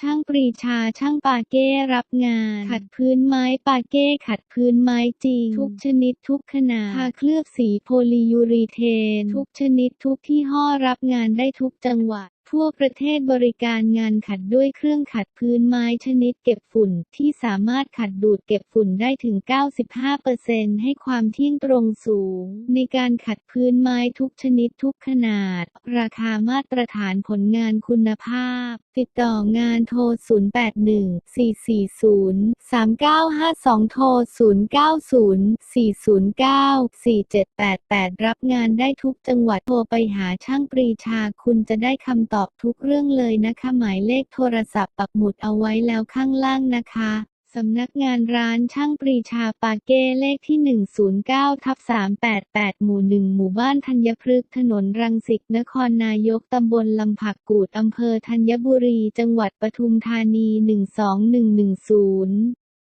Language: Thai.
ช่างปรีชาช่างปาเก้รับงาน ขัดพื้นไม้ปาเก้ขัดพื้นไม้จริง ทุกชนิดทุกขนาดทาเคลือบสีโพลียูรีเทน ทุกชนิดทุกที่ห่อรับงานได้ทุกจังหวัด ทั่วประเทศบริการงานขัดด้วยเครื่องขัดพื้นไม้ชนิดเก็บฝุ่นที่สามารถขัดดูดเก็บฝุ่นได้ถึง 95%ให้ความเที่ยงตรงสูง ในการขัดพื้นไม้ทุกชนิดทุกขนาด ราคามาตรฐานผลงานคุณภาพ ติดต่องานโทร 081-440-3952 โทร 090-409-4788 รับงานได้ทุกจังหวัดโทรไปหาช่างปรีชาคุณจะได้คำตอบอบทุกเรื่องเลยนะคะหมายเลขโทรศัพท์ปักหมุดเอาไว้แล้วข้างล่างนะคะสำนักงานร้านช่างปรีชาปาเก้เลขที่ 109ทับ388 หมู่ 1 หมู่บ้านธัญพฤกษ์ถนนรังสิตนครนายกตำบลลำผักกูดอำเภอธัญบุรี จังหวัดปทุมธานี 12110